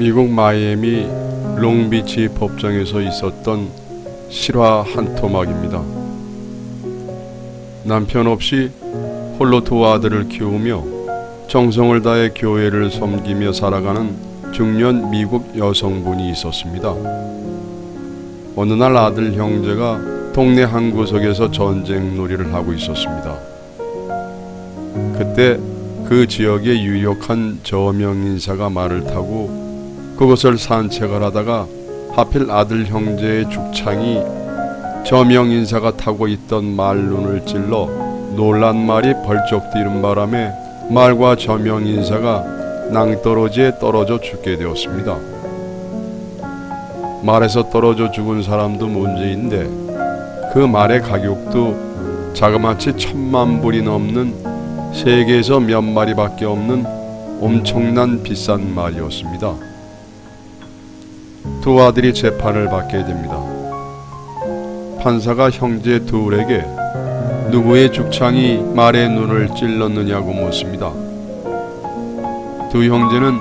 미국 마이애미 롱비치 법정에서 있었던 실화 한 토막입니다. 남편 없이 홀로 두 아들을 키우며 정성을 다해 교회를 섬기며 살아가는 중년 미국 여성분이 있었습니다. 어느 날 아들 형제가 동네 한 구석에서 전쟁 놀이를 하고 있었습니다. 그때 그 지역의 유력한 저명 인사가 말을 타고 그곳을 산책을 하다가 하필 아들 형제의 죽창이 저명 인사가 타고 있던 말 눈을 찔러 놀란 말이 벌쩍 뛰는 바람에 말과 저명 인사가 낭떠러지에 떨어져 죽게 되었습니다. 말에서 떨어져 죽은 사람도 문제인데 그 말의 가격도 자그마치 천만 불이 넘는 세계에서 몇 마리밖에 없는 엄청난 비싼 말이었습니다. 두 아들이 재판을 받게 됩니다. 판사가 형제 둘에게 누구의 죽창이 말의 눈을 찔렀느냐고 묻습니다. 두 형제는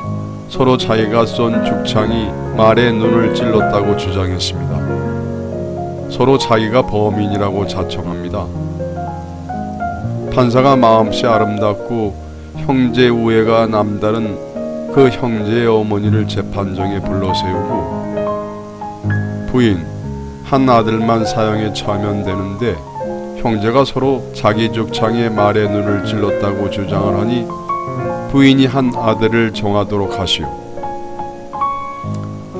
서로 자기가 쏜 죽창이 말의 눈을 찔렀다고 주장했습니다. 서로 자기가 범인이라고 자청합니다. 판사가 마음씨 아름답고 형제 우애가 남다른 그 형제의 어머니를 재판정에 불러세우고 부인 한 아들만 사형에 처하면 되는데 형제가 서로 자기 죽창에 말의 눈을 찔렀다고 주장을 하니 부인이 한 아들을 정하도록 하시오.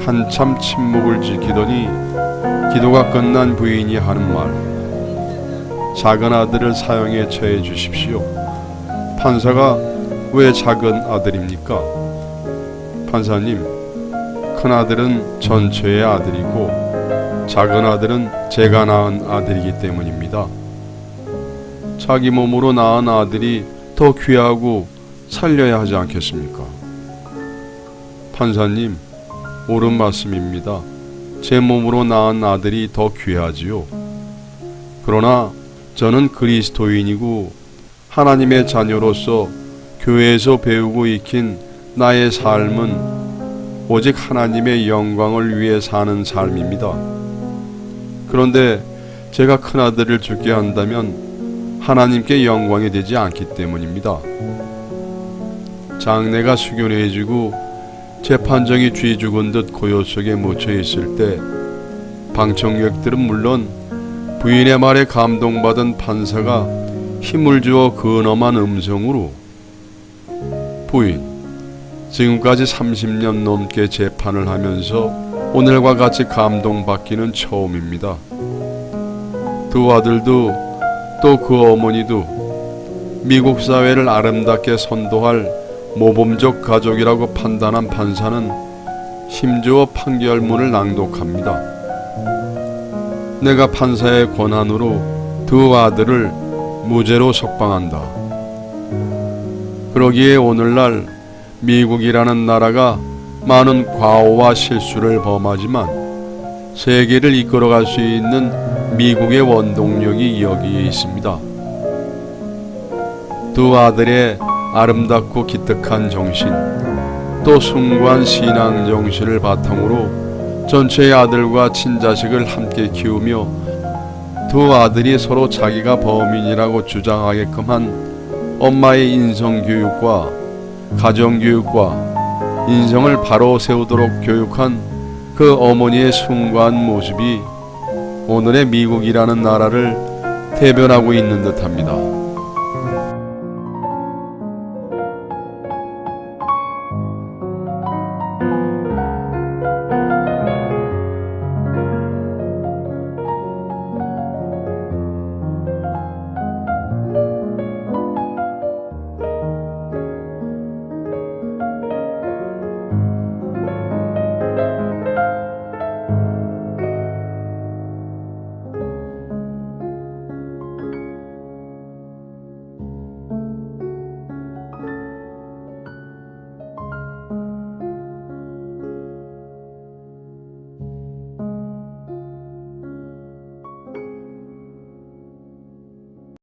한참 침묵을 지키더니 기도가 끝난 부인이 하는 말. 작은 아들을 사형에 처해 주십시오. 판사가 왜 작은 아들입니까? 판사님, 큰 아들은 전처의 아들이고 작은 아들은 제가 낳은 아들이기 때문입니다. 자기 몸으로 낳은 아들이 더 귀하고 살려야 하지 않겠습니까? 판사님, 옳은 말씀입니다. 제 몸으로 낳은 아들이 더 귀하지요. 그러나 저는 그리스도인이고 하나님의 자녀로서 교회에서 배우고 익힌 나의 삶은 오직 하나님의 영광을 위해 사는 삶입니다. 그런데 제가 큰아들을 죽게 한다면 하나님께 영광이 되지 않기 때문입니다. 장래가 숙연해지고 재판정이 쥐 죽은 듯 고요 속에 묻혀 있을 때 방청객들은 물론 부인의 말에 감동받은 판사가 힘을 주어 근엄한 음성으로 부인 지금까지 30년 넘게 재판을 하면서 오늘과 같이 감동받기는 처음입니다. 두 아들도 또 그 어머니도 미국 사회를 아름답게 선도할 모범적 가족이라고 판단한 판사는 힘주어 판결문을 낭독합니다. 내가 판사의 권한으로 두 아들을 무죄로 석방한다. 그러기에 오늘날 미국이라는 나라가 많은 과오와 실수를 범하지만 세계를 이끌어갈 수 있는 미국의 원동력이 여기에 있습니다. 두 아들의 아름답고 기특한 정신, 또 숭고한 신앙 정신을 바탕으로 전체의 아들과 친자식을 함께 키우며 두 아들이 서로 자기가 범인이라고 주장하게끔 한 엄마의 인성 교육과 가정 교육과 인성을 바로 세우도록 교육한 그 어머니의 숭고한 모습이 오늘의 미국이라는 나라를 대변하고 있는 듯합니다.